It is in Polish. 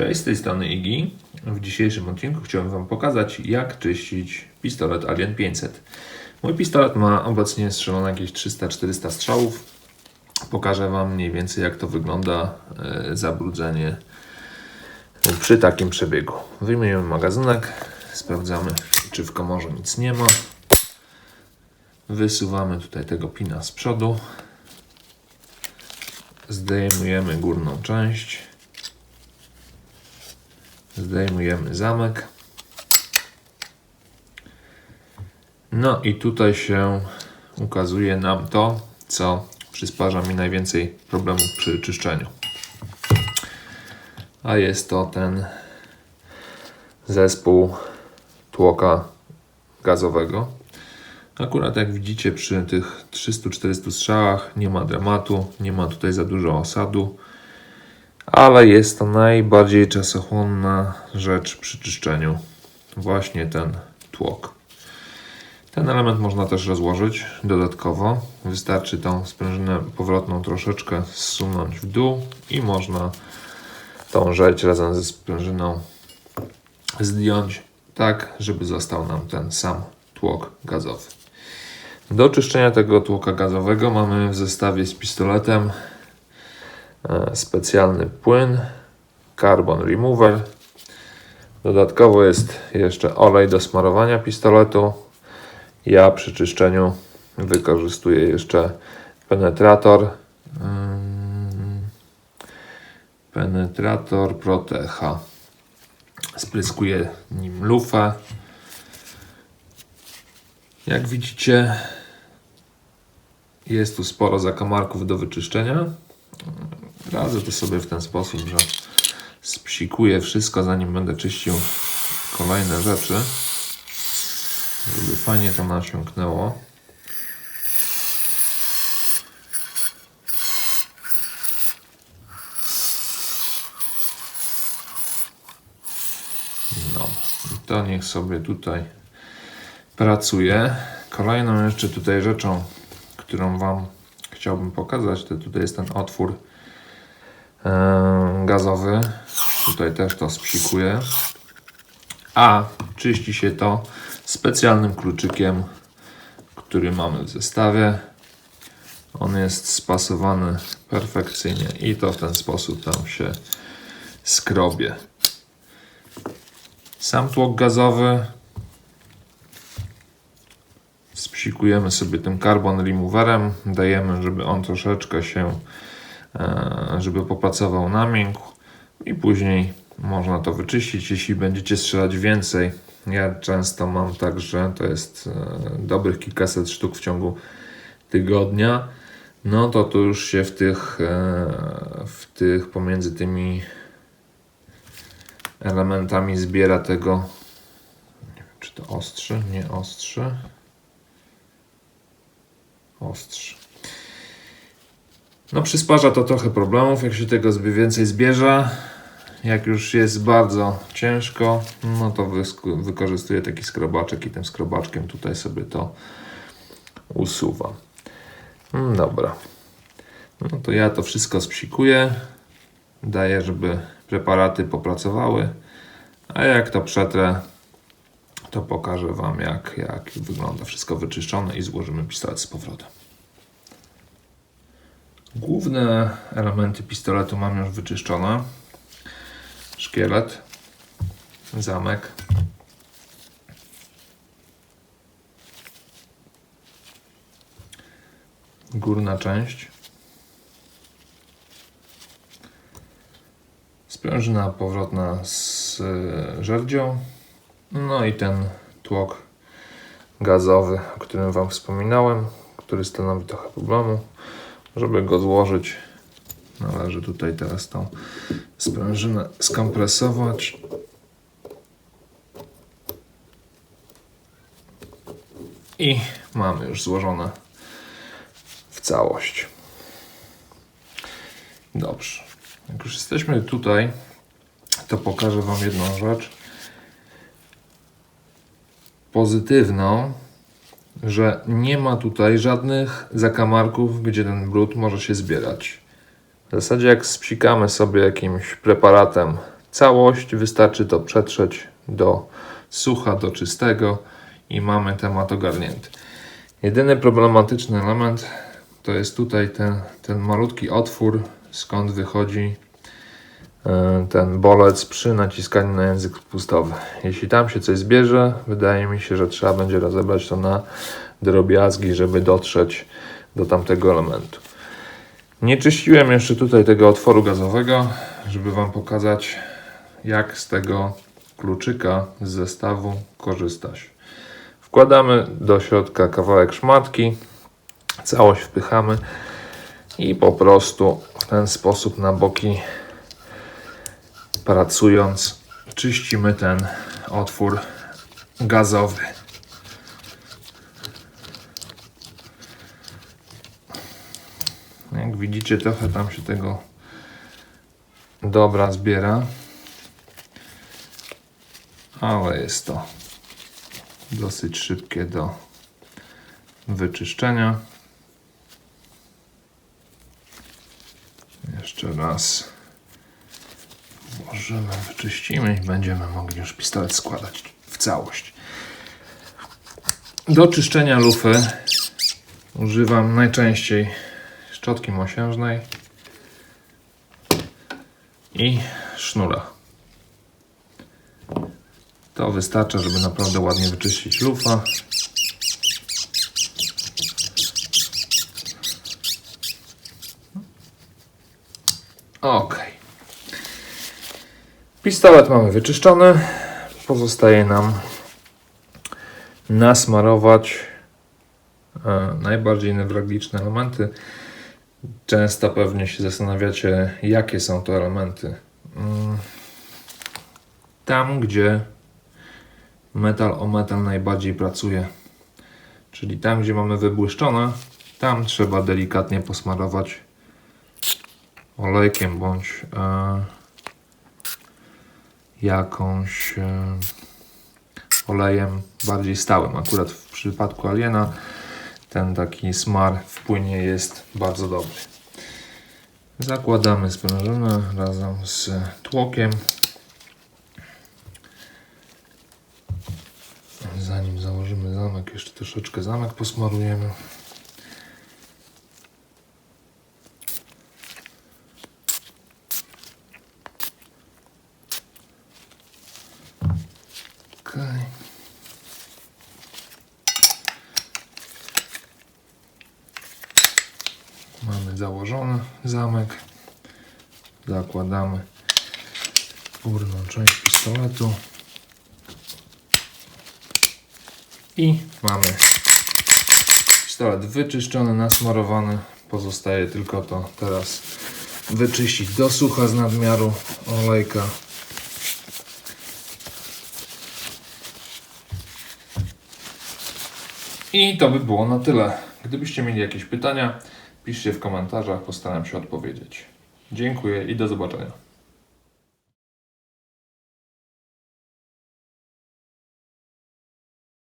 Cześć, z tej strony Igi. W dzisiejszym odcinku chciałbym Wam pokazać, jak czyścić pistolet Alien 500. Mój pistolet ma obecnie strzelone jakieś 300-400 strzałów. Pokażę Wam mniej więcej, jak to wygląda e, zabrudzenie przy takim przebiegu. Wyjmujemy magazynek, sprawdzamy, czy w komorze nic nie ma. Wysuwamy tutaj tego pina z przodu. Zdejmujemy górną część. Zdejmujemy zamek. No i tutaj się ukazuje nam to, co przysparza mi najwięcej problemów przy czyszczeniu. A jest to ten zespół tłoka gazowego. Akurat jak widzicie przy tych 300-400 strzałach nie ma dramatu, nie ma tutaj za dużo osadu, ale jest to najbardziej czasochłonna rzecz przy czyszczeniu. Właśnie ten tłok. Ten element można też rozłożyć dodatkowo. Wystarczy tą sprężynę powrotną troszeczkę zsunąć w dół i można tą rzecz razem ze sprężyną zdjąć tak, żeby został nam ten sam tłok gazowy. Do czyszczenia tego tłoka gazowego mamy w zestawie z pistoletem specjalny płyn Carbon Remover. Dodatkowo jest jeszcze olej do smarowania pistoletu. Ja przy czyszczeniu wykorzystuję jeszcze penetrator. ym, Penetrator Protecha. Spryskuję nim lufę. Jak widzicie, jest tu sporo zakamarków do wyczyszczenia. Radzę to sobie w ten sposób, że spsikuję wszystko, zanim będę czyścił kolejne rzeczy, żeby fajnie to nasiąknęło. No, to niech sobie tutaj pracuje. Kolejną jeszcze tutaj rzeczą, którą Wam chciałbym pokazać, to tutaj jest ten otwór gazowy. Tutaj też to spsikuję. A czyści się to specjalnym kluczykiem, który mamy w zestawie. On jest spasowany perfekcyjnie i to w ten sposób tam się skrobie. Sam tłok gazowy spsikujemy sobie tym carbon removerem, dajemy, żeby on troszeczkę się, żeby popracował na miękku i później można to wyczyścić, jeśli będziecie strzelać więcej. Ja często mam tak, że to jest e, dobrych kilkaset sztuk w ciągu tygodnia. No to tu już się w tych, e, w tych pomiędzy tymi elementami zbiera tego. Nie wiem, czy to ostrzy, nie ostrzy. Ostrzy. No, przysparza to trochę problemów, jak się tego więcej zbierze. Jak już jest bardzo ciężko, no to wykorzystuję taki skrobaczek i tym skrobaczkiem tutaj sobie to usuwam. Mm, Dobra. No to ja to wszystko spsikuję. Daję, żeby preparaty popracowały. A jak to przetrę, to pokażę Wam, jak, jak wygląda wszystko wyczyszczone i złożymy pistolet z powrotem. Główne elementy pistoletu mam już wyczyszczone. Szkielet, zamek, górna część, sprężyna powrotna z e, żerdzią, no i ten tłok gazowy, o którym Wam wspominałem, który stanowi trochę problemu. Żeby go złożyć, należy tutaj teraz tą sprężynę skompresować. I mamy już złożone w całość. Dobrze. Jak już jesteśmy tutaj, to pokażę Wam jedną rzecz pozytywną, że nie ma tutaj żadnych zakamarków, gdzie ten brud może się zbierać. W zasadzie jak spsikamy sobie jakimś preparatem całość. Wystarczy to przetrzeć do sucha, do czystego i mamy temat ogarnięty. Jedyny problematyczny element to jest tutaj ten, ten malutki otwór, skąd wychodzi ten bolec przy naciskaniu na język spustowy. Jeśli tam się coś zbierze, wydaje mi się, że trzeba będzie rozebrać to na drobiazgi, żeby dotrzeć do tamtego elementu. Nie czyściłem jeszcze tutaj tego otworu gazowego, żeby Wam pokazać, jak z tego kluczyka z zestawu korzystać. Wkładamy do środka kawałek szmatki, całość wpychamy i po prostu w ten sposób na boki pracując czyścimy ten otwór gazowy. Jak widzicie, trochę tam się tego dobra zbiera, ale jest to dosyć szybkie do wyczyszczenia. Jeszcze raz włożymy, wyczyścimy i będziemy mogli już pistolet składać w całość. Do czyszczenia lufy używam najczęściej szczotki mosiężnej i sznura. To wystarcza, żeby naprawdę ładnie wyczyścić lufa. Ok. Pistolet mamy wyczyszczony. Pozostaje nam nasmarować e, najbardziej newralgiczne elementy. Często pewnie się zastanawiacie, jakie są to elementy. Mm, Tam, gdzie metal o metal najbardziej pracuje, czyli tam, gdzie mamy wybłyszczone, tam trzeba delikatnie posmarować olejkiem bądź e, jakąś e, olejem bardziej stałym. Akurat w przypadku aliena ten taki smar w płynie jest bardzo dobry. Zakładamy sprężynę razem z tłokiem. Zanim założymy zamek, jeszcze troszeczkę zamek posmarujemy. Okej. Mamy założony zamek. Zakładamy górną część pistoletu. I mamy pistolet wyczyszczony, nasmarowany. Pozostaje tylko to teraz wyczyścić do sucha z nadmiaru olejka. I to by było na tyle. Gdybyście mieli jakieś pytania, piszcie w komentarzach, postaram się odpowiedzieć. Dziękuję i do zobaczenia.